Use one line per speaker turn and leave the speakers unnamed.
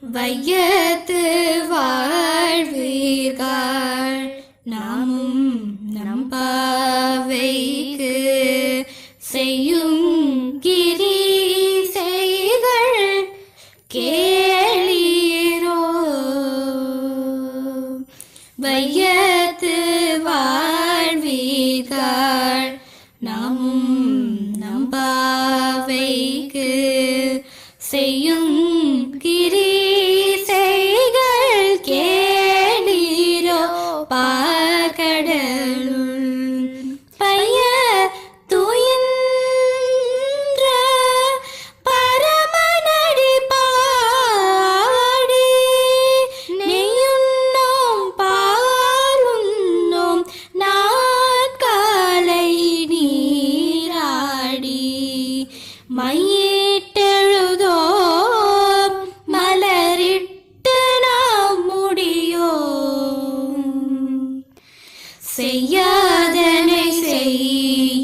வையத்து வாழ்வீர்கள். நாமும் நம் பாவைக்கு செய்யும் கிரி செய்கள் கேளீரோ. வையத்து வாழ்வீர்கள். நாமும் நம் பாவைக்கு செய்யும் கிரி Yeah. செய்யாதனை செய்.